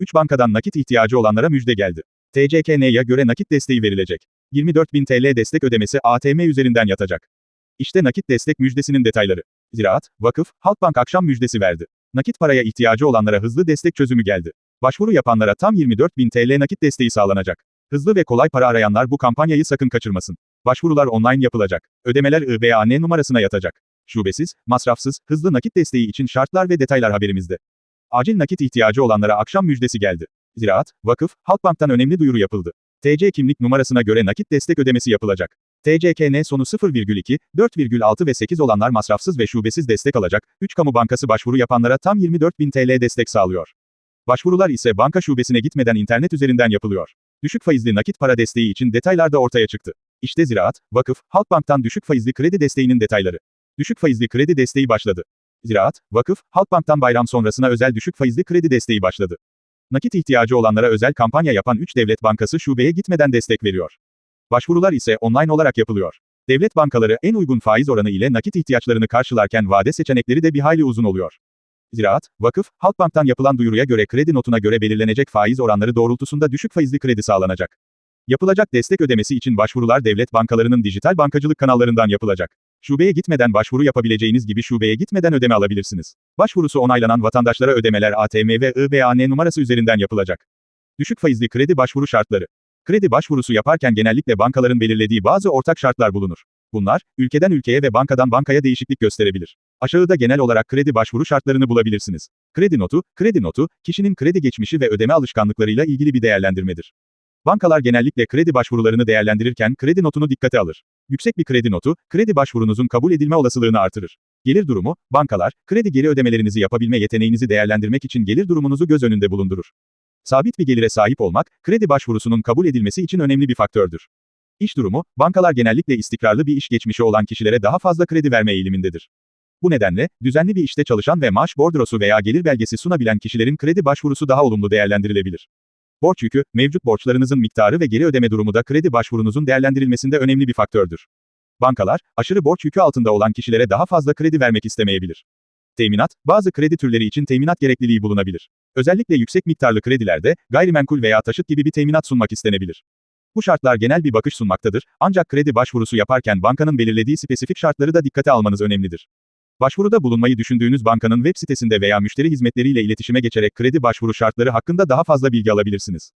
3 bankadan nakit ihtiyacı olanlara müjde geldi. TCKN'ye göre nakit desteği verilecek. 24.000 TL destek ödemesi ATM üzerinden yatacak. İşte nakit destek müjdesinin detayları. Ziraat, Vakıf, Halkbank akşam müjdesi verdi. Nakit paraya ihtiyacı olanlara hızlı destek çözümü geldi. Başvuru yapanlara tam 24.000 TL nakit desteği sağlanacak. Hızlı ve kolay para arayanlar bu kampanyayı sakın kaçırmasın. Başvurular online yapılacak. Ödemeler IBAN numarasına yatacak. Şubesiz, masrafsız, hızlı nakit desteği için şartlar ve detaylar haberimizde. Acil nakit ihtiyacı olanlara akşam müjdesi geldi. Ziraat, Vakıf, Halkbank'tan önemli duyuru yapıldı. TC kimlik numarasına göre nakit destek ödemesi yapılacak. TCKN sonu 0,2, 4,6 ve 8 olanlar masrafsız ve şubesiz destek alacak. 3 kamu bankası başvuru yapanlara tam 24.000 TL destek sağlıyor. Başvurular ise banka şubesine gitmeden internet üzerinden yapılıyor. Düşük faizli nakit para desteği için detaylar da ortaya çıktı. İşte Ziraat, Vakıf, Halkbank'tan düşük faizli kredi desteğinin detayları. Düşük faizli kredi desteği başladı. Ziraat, Vakıf, Halkbank'tan bayram sonrasına özel düşük faizli kredi desteği başladı. Nakit ihtiyacı olanlara özel kampanya yapan 3 devlet bankası şubeye gitmeden destek veriyor. Başvurular ise online olarak yapılıyor. Devlet bankaları en uygun faiz oranı ile nakit ihtiyaçlarını karşılarken vade seçenekleri de bir hayli uzun oluyor. Ziraat, Vakıf, Halkbank'tan yapılan duyuruya göre kredi notuna göre belirlenecek faiz oranları doğrultusunda düşük faizli kredi sağlanacak. Yapılacak destek ödemesi için başvurular devlet bankalarının dijital bankacılık kanallarından yapılacak. Şubeye gitmeden başvuru yapabileceğiniz gibi şubeye gitmeden ödeme alabilirsiniz. Başvurusu onaylanan vatandaşlara ödemeler ATM ve IBAN numarası üzerinden yapılacak. Düşük faizli kredi başvuru şartları. Kredi başvurusu yaparken genellikle bankaların belirlediği bazı ortak şartlar bulunur. Bunlar, ülkeden ülkeye ve bankadan bankaya değişiklik gösterebilir. Aşağıda genel olarak kredi başvuru şartlarını bulabilirsiniz. Kredi notu, kredi notu, kişinin kredi geçmişi ve ödeme alışkanlıklarıyla ilgili bir değerlendirmedir. Bankalar genellikle kredi başvurularını değerlendirirken kredi notunu dikkate alır. Yüksek bir kredi notu, kredi başvurunuzun kabul edilme olasılığını artırır. Gelir durumu, bankalar, kredi geri ödemelerinizi yapabilme yeteneğinizi değerlendirmek için gelir durumunuzu göz önünde bulundurur. Sabit bir gelire sahip olmak, kredi başvurusunun kabul edilmesi için önemli bir faktördür. İş durumu, bankalar genellikle istikrarlı bir iş geçmişi olan kişilere daha fazla kredi verme eğilimindedir. Bu nedenle, düzenli bir işte çalışan ve maaş bordrosu veya gelir belgesi sunabilen kişilerin kredi başvurusu daha olumlu değerlendirilebilir. Borç yükü, mevcut borçlarınızın miktarı ve geri ödeme durumu da kredi başvurunuzun değerlendirilmesinde önemli bir faktördür. Bankalar, aşırı borç yükü altında olan kişilere daha fazla kredi vermek istemeyebilir. Teminat, bazı kredi türleri için teminat gerekliliği bulunabilir. Özellikle yüksek miktarlı kredilerde, gayrimenkul veya taşıt gibi bir teminat sunmak istenebilir. Bu şartlar genel bir bakış sunmaktadır, ancak kredi başvurusu yaparken bankanın belirlediği spesifik şartları da dikkate almanız önemlidir. Başvuruda bulunmayı düşündüğünüz bankanın web sitesinde veya müşteri hizmetleriyle iletişime geçerek kredi başvuru şartları hakkında daha fazla bilgi alabilirsiniz.